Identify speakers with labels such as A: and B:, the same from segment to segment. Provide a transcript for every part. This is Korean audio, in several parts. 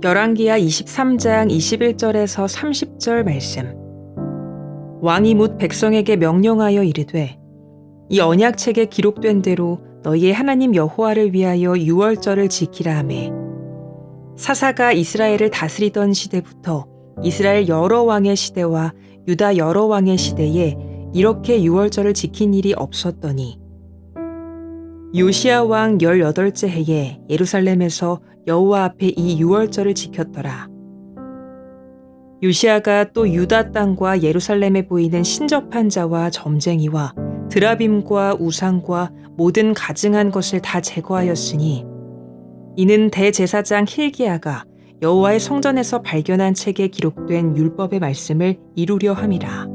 A: 열왕기하 23장 21절에서 30절 말씀. 왕이 묻 백성에게 명령하여 이르되 이 언약책에 기록된 대로 너희의 하나님 여호와를 위하여 유월절을 지키라 하매 사사가 이스라엘을 다스리던 시대부터 이스라엘 여러 왕의 시대와 유다 여러 왕의 시대에 이렇게 유월절을 지킨 일이 없었더니 요시야 왕 18째 해에 예루살렘에서 여호와 앞에 이 유월절을 지켰더라. 요시아가 또 유다 땅과 예루살렘에 보이는 신접한 자와 점쟁이와 드라빔과 우상과 모든 가증한 것을 다 제거하였으니 이는 대제사장 힐기야가 여호와의 성전에서 발견한 책에 기록된 율법의 말씀을 이루려 함이라.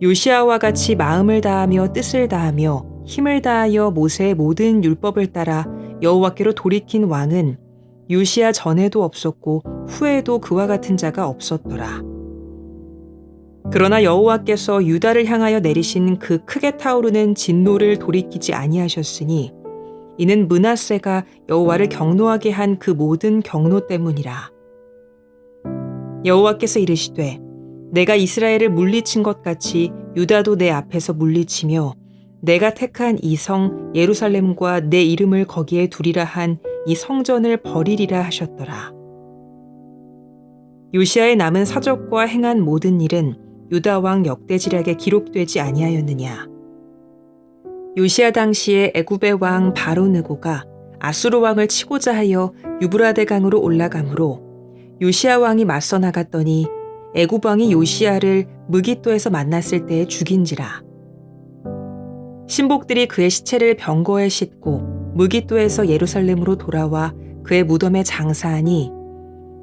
A: 요시아와 같이 마음을 다하며 뜻을 다하며 힘을 다하여 모세의 모든 율법을 따라 여호와께로 돌이킨 왕은 요시아 전에도 없었고 후에도 그와 같은 자가 없었더라. 그러나 여호와께서 유다를 향하여 내리신 그 크게 타오르는 진노를 돌이키지 아니하셨으니 이는 문하세가 여호와를 경노하게 한 그 모든 경노 때문이라. 여호와께서 이르시되 내가 이스라엘을 물리친 것 같이 유다도 내 앞에서 물리치며 내가 택한 이 성 예루살렘과 내 이름을 거기에 두리라 한 이 성전을 버리리라 하셨더라. 요시아의 남은 사적과 행한 모든 일은 유다 왕 역대지략에 기록되지 아니하였느냐. 요시아 당시에 애굽의 왕 바로느고가 아수르 왕을 치고자 하여 유브라데 강으로 올라가므로 요시아 왕이 맞서 나갔더니 애굽 왕이 요시아를 무기토에서 만났을 때에 죽인지라. 신복들이 그의 시체를 병거에 싣고 무기토에서 예루살렘으로 돌아와 그의 무덤에 장사하니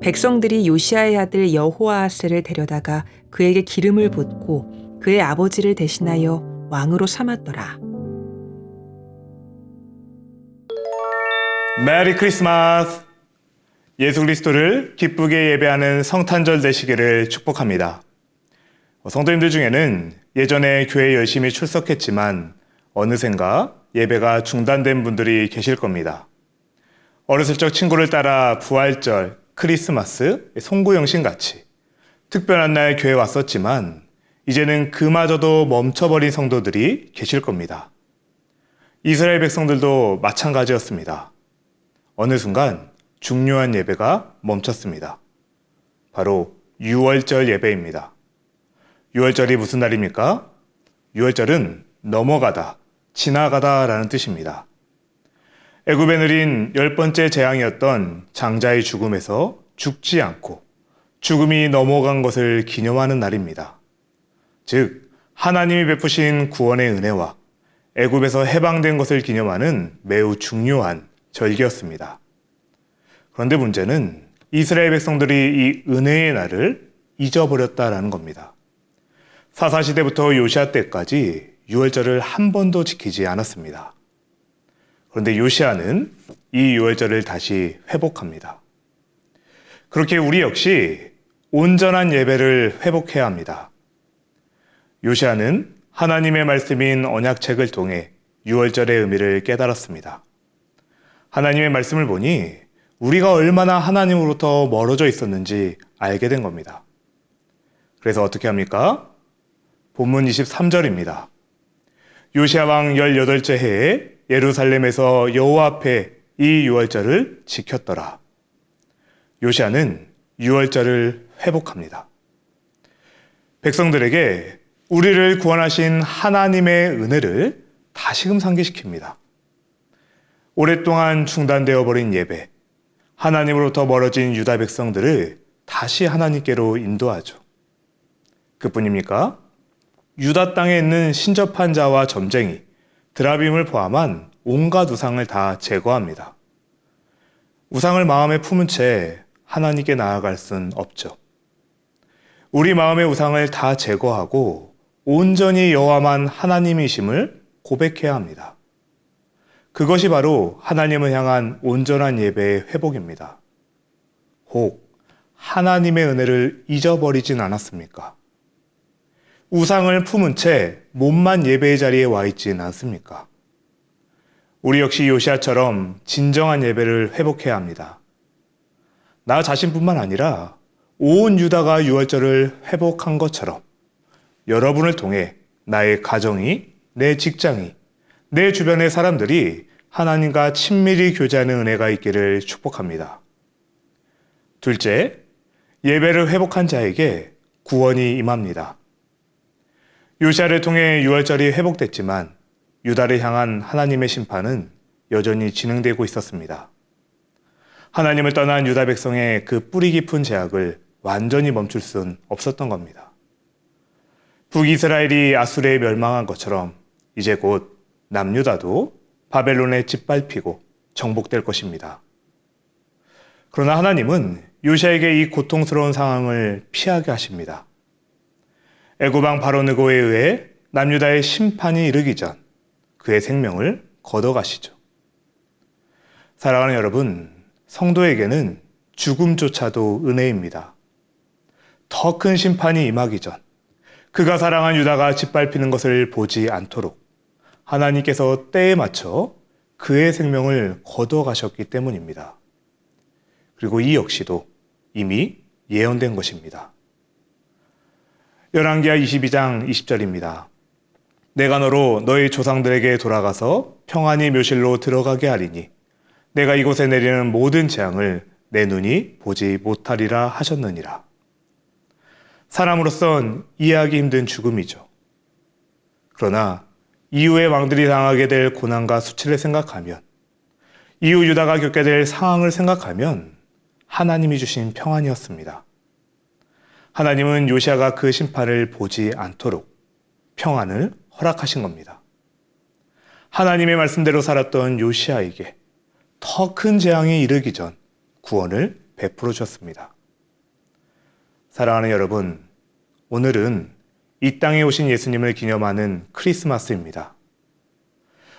A: 백성들이 요시아의 아들 여호아하스를 데려다가 그에게 기름을 붓고 그의 아버지를 대신하여 왕으로 삼았더라.
B: 메리 크리스마스! 예수 그리스도를 기쁘게 예배하는 성탄절 되시기를 축복합니다. 성도님들 중에는 예전에 교회 열심히 출석했지만 어느샌가 예배가 중단된 분들이 계실 겁니다. 어렸을 적 친구를 따라 부활절, 크리스마스, 송구영신 같이 특별한 날 교회 왔었지만 이제는 그마저도 멈춰버린 성도들이 계실 겁니다. 이스라엘 백성들도 마찬가지였습니다. 어느 순간 중요한 예배가 멈췄습니다. 바로 6월절 예배입니다. 6월절이 무슨 날입니까? 6월절은 넘어가다, 지나가다라는 뜻입니다. 애굽에 느린 열 번째 재앙이었던 장자의 죽음에서 죽지 않고 죽음이 넘어간 것을 기념하는 날입니다. 즉 하나님이 베푸신 구원의 은혜와 애굽에서 해방된 것을 기념하는 매우 중요한 절기였습니다. 그런데 문제는 이스라엘 백성들이 이 은혜의 날을 잊어버렸다라는 겁니다. 사사시대부터 요시아 때까지 유월절을 한 번도 지키지 않았습니다. 그런데 요시아는 이 유월절을 다시 회복합니다. 그렇게 우리 역시 온전한 예배를 회복해야 합니다. 요시아는 하나님의 말씀인 언약책을 통해 유월절의 의미를 깨달았습니다. 하나님의 말씀을 보니 우리가 얼마나 하나님으로부터 멀어져 있었는지 알게 된 겁니다. 그래서 어떻게 합니까? 본문 23절입니다. 요시아 왕 18째 해에 예루살렘에서 여호와 앞에 이 유월절을 지켰더라. 요시아는 유월절을 회복합니다. 백성들에게 우리를 구원하신 하나님의 은혜를 다시금 상기시킵니다. 오랫동안 중단되어 버린 예배, 하나님으로부터 멀어진 유다 백성들을 다시 하나님께로 인도하죠. 그뿐입니까? 유다 땅에 있는 신접한 자와 점쟁이, 드라빔을 포함한 온갖 우상을 다 제거합니다. 우상을 마음에 품은 채 하나님께 나아갈 순 없죠. 우리 마음의 우상을 다 제거하고 온전히 여호와만 하나님이심을 고백해야 합니다. 그것이 바로 하나님을 향한 온전한 예배의 회복입니다. 혹 하나님의 은혜를 잊어버리진 않았습니까? 우상을 품은 채 몸만 예배의 자리에 와 있지는 않습니까? 우리 역시 요시아처럼 진정한 예배를 회복해야 합니다. 나 자신뿐만 아니라 온 유다가 유월절을 회복한 것처럼 여러분을 통해 나의 가정이, 내 직장이, 내 주변의 사람들이 하나님과 친밀히 교제하는 은혜가 있기를 축복합니다. 둘째, 예배를 회복한 자에게 구원이 임합니다. 요시아를 통해 유월절이 회복됐지만 유다를 향한 하나님의 심판은 여전히 진행되고 있었습니다. 하나님을 떠난 유다 백성의 그 뿌리 깊은 제약을 완전히 멈출 수는 없었던 겁니다. 북이스라엘이 아수르에 멸망한 것처럼 이제 곧 남유다도 바벨론에 짓밟히고 정복될 것입니다. 그러나 하나님은 요시아에게 이 고통스러운 상황을 피하게 하십니다. 애고방 바로느고에 의해 남유다의 심판이 이르기 전 그의 생명을 걷어가시죠. 사랑하는 여러분, 성도에게는 죽음조차도 은혜입니다. 더 큰 심판이 임하기 전 그가 사랑한 유다가 짓밟히는 것을 보지 않도록 하나님께서 때에 맞춰 그의 생명을 거둬가셨기 때문입니다. 그리고 이 역시도 이미 예언된 것입니다. 열왕기하 22장 20절입니다. 내가 너로 너희 조상들에게 돌아가서 평안히 묘실로 들어가게 하리니 내가 이곳에 내리는 모든 재앙을 내 눈이 보지 못하리라 하셨느니라. 사람으로선 이해하기 힘든 죽음이죠. 그러나 이후의 왕들이 당하게 될 고난과 수치를 생각하면 이후 유다가 겪게 될 상황을 생각하면 하나님이 주신 평안이었습니다. 하나님은 요시아가 그 심판을 보지 않도록 평안을 허락하신 겁니다. 하나님의 말씀대로 살았던 요시아에게 더 큰 재앙이 이르기 전 구원을 베풀어 주셨습니다. 사랑하는 여러분, 오늘은 이 땅에 오신 예수님을 기념하는 크리스마스입니다.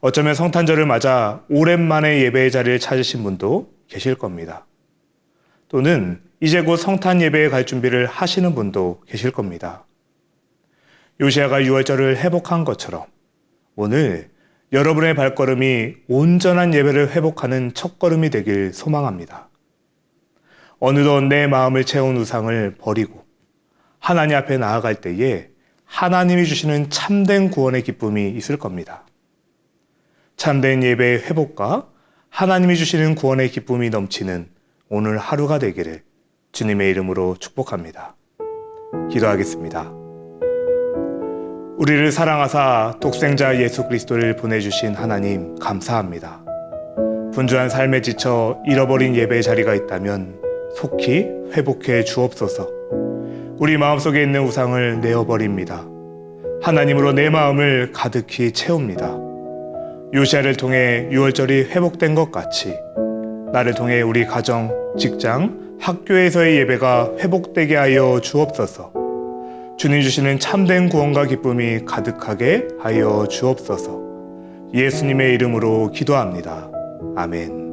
B: 어쩌면 성탄절을 맞아 오랜만에 예배의 자리를 찾으신 분도 계실 겁니다. 또는 이제 곧 성탄 예배에 갈 준비를 하시는 분도 계실 겁니다. 요시아가 유월절을 회복한 것처럼 오늘 여러분의 발걸음이 온전한 예배를 회복하는 첫걸음이 되길 소망합니다. 어느덧 내 마음을 채운 우상을 버리고 하나님 앞에 나아갈 때에 하나님이 주시는 참된 구원의 기쁨이 있을 겁니다. 참된 예배의 회복과 하나님이 주시는 구원의 기쁨이 넘치는 오늘 하루가 되기를 주님의 이름으로 축복합니다. 기도하겠습니다. 우리를 사랑하사 독생자 예수 그리스도를 보내주신 하나님 감사합니다. 분주한 삶에 지쳐 잃어버린 예배 자리가 있다면 속히 회복해 주옵소서. 우리 마음속에 있는 우상을 내어버립니다. 하나님으로 내 마음을 가득히 채웁니다. 요시아를 통해 유월절이 회복된 것 같이 나를 통해 우리 가정, 직장, 학교에서의 예배가 회복되게 하여 주옵소서. 주님 주시는 참된 구원과 기쁨이 가득하게 하여 주옵소서. 예수님의 이름으로 기도합니다. 아멘.